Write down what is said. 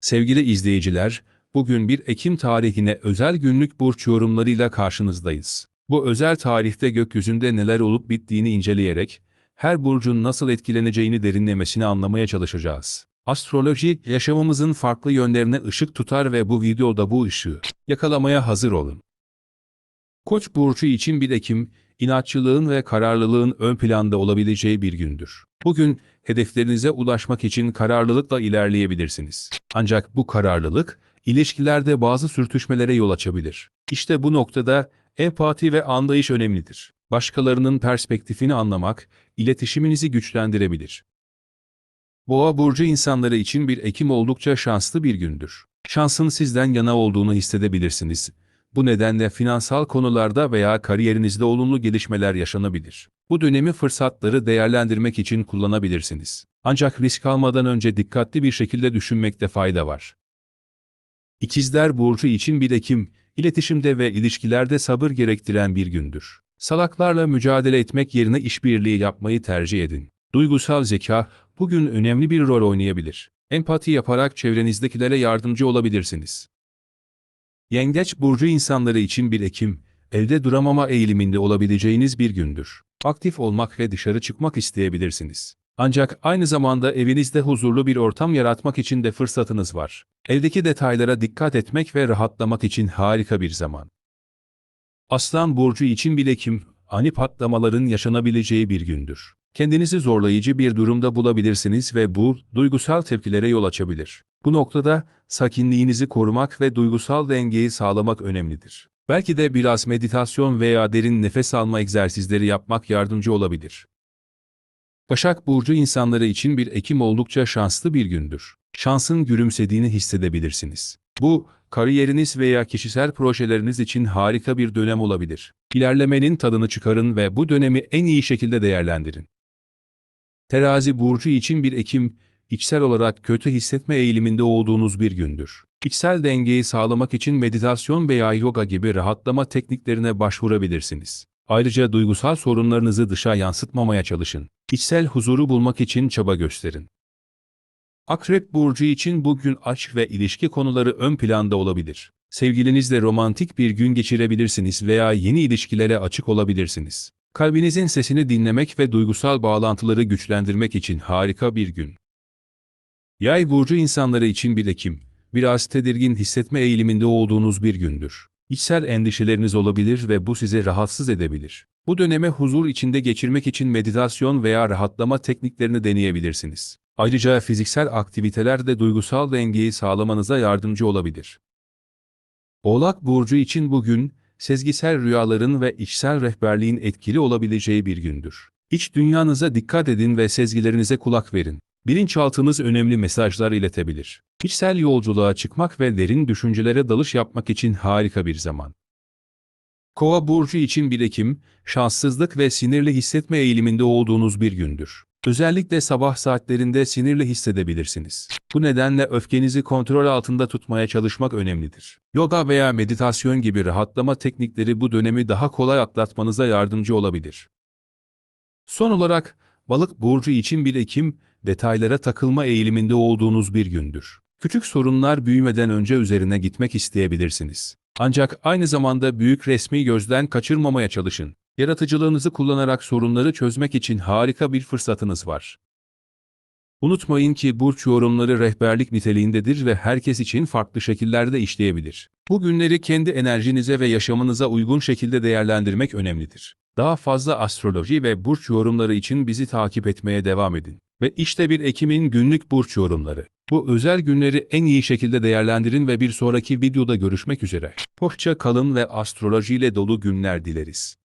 Sevgili izleyiciler, bugün 1 Ekim tarihine özel günlük burç yorumlarıyla karşınızdayız. Bu özel tarihte gökyüzünde neler olup bittiğini inceleyerek, her burcun nasıl etkileneceğini derinlemesine anlamaya çalışacağız. Astroloji, yaşamımızın farklı yönlerine ışık tutar ve bu videoda bu ışığı yakalamaya hazır olun. Koç burcu için 1 Ekim, inatçılığın ve kararlılığın ön planda olabileceği bir gündür. Bugün hedeflerinize ulaşmak için kararlılıkla ilerleyebilirsiniz. Ancak bu kararlılık ilişkilerde bazı sürtüşmelere yol açabilir. İşte bu noktada empati ve anlayış önemlidir. Başkalarının perspektifini anlamak iletişiminizi güçlendirebilir. Boğa burcu insanları için bir Ekim oldukça şanslı bir gündür. Şansın sizden yana olduğunu hissedebilirsiniz. Bu nedenle finansal konularda veya kariyerinizde olumlu gelişmeler yaşanabilir. Bu dönemi fırsatları değerlendirmek için kullanabilirsiniz. Ancak risk almadan önce dikkatli bir şekilde düşünmekte fayda var. İkizler Burcu için 1 Ekim, iletişimde ve ilişkilerde sabır gerektiren bir gündür. Salaklarla mücadele etmek yerine işbirliği yapmayı tercih edin. Duygusal zeka, bugün önemli bir rol oynayabilir. Empati yaparak çevrenizdekilere yardımcı olabilirsiniz. Yengeç burcu insanları için bir Ekim, evde duramama eğiliminde olabileceğiniz bir gündür. Aktif olmak ve dışarı çıkmak isteyebilirsiniz. Ancak aynı zamanda evinizde huzurlu bir ortam yaratmak için de fırsatınız var. Evdeki detaylara dikkat etmek ve rahatlamak için harika bir zaman. Aslan burcu için bir Ekim, ani patlamaların yaşanabileceği bir gündür. Kendinizi zorlayıcı bir durumda bulabilirsiniz ve bu, duygusal tepkilere yol açabilir. Bu noktada, sakinliğinizi korumak ve duygusal dengeyi sağlamak önemlidir. Belki de biraz meditasyon veya derin nefes alma egzersizleri yapmak yardımcı olabilir. Başak Burcu insanları için bir Ekim oldukça şanslı bir gündür. Şansın gülümsediğini hissedebilirsiniz. Bu, kariyeriniz veya kişisel projeleriniz için harika bir dönem olabilir. İlerlemenin tadını çıkarın ve bu dönemi en iyi şekilde değerlendirin. Terazi burcu için bir Ekim, içsel olarak kötü hissetme eğiliminde olduğunuz bir gündür. İçsel dengeyi sağlamak için meditasyon veya yoga gibi rahatlama tekniklerine başvurabilirsiniz. Ayrıca duygusal sorunlarınızı dışa yansıtmamaya çalışın. İçsel huzuru bulmak için çaba gösterin. Akrep burcu için bugün aşk ve ilişki konuları ön planda olabilir. Sevgilinizle romantik bir gün geçirebilirsiniz veya yeni ilişkilere açık olabilirsiniz. Kalbinizin sesini dinlemek ve duygusal bağlantıları güçlendirmek için harika bir gün. Yay burcu insanları için bir Ekim, biraz tedirgin hissetme eğiliminde olduğunuz bir gündür. İçsel endişeleriniz olabilir ve bu sizi rahatsız edebilir. Bu döneme huzur içinde geçirmek için meditasyon veya rahatlama tekniklerini deneyebilirsiniz. Ayrıca fiziksel aktiviteler de duygusal dengeyi sağlamanıza yardımcı olabilir. Oğlak burcu için bugün, sezgisel rüyaların ve içsel rehberliğin etkili olabileceği bir gündür. İç dünyanıza dikkat edin ve sezgilerinize kulak verin. Bilinçaltınız önemli mesajlar iletebilir. İçsel yolculuğa çıkmak ve derin düşüncelere dalış yapmak için harika bir zaman. Kova burcu için bir Ekim, şanssızlık ve sinirli hissetme eğiliminde olduğunuz bir gündür. Özellikle sabah saatlerinde sinirli hissedebilirsiniz. Bu nedenle öfkenizi kontrol altında tutmaya çalışmak önemlidir. Yoga veya meditasyon gibi rahatlama teknikleri bu dönemi daha kolay atlatmanıza yardımcı olabilir. Son olarak, balık burcu için bir Ekim, detaylara takılma eğiliminde olduğunuz bir gündür. Küçük sorunlar büyümeden önce üzerine gitmek isteyebilirsiniz. Ancak aynı zamanda büyük resmi gözden kaçırmamaya çalışın. Yaratıcılığınızı kullanarak sorunları çözmek için harika bir fırsatınız var. Unutmayın ki burç yorumları rehberlik niteliğindedir ve herkes için farklı şekillerde işleyebilir. Bu günleri kendi enerjinize ve yaşamınıza uygun şekilde değerlendirmek önemlidir. Daha fazla astroloji ve burç yorumları için bizi takip etmeye devam edin. Ve işte bir Ekim'in günlük burç yorumları. Bu özel günleri en iyi şekilde değerlendirin ve bir sonraki videoda görüşmek üzere. Hoşça kalın ve astrolojiyle dolu günler dileriz.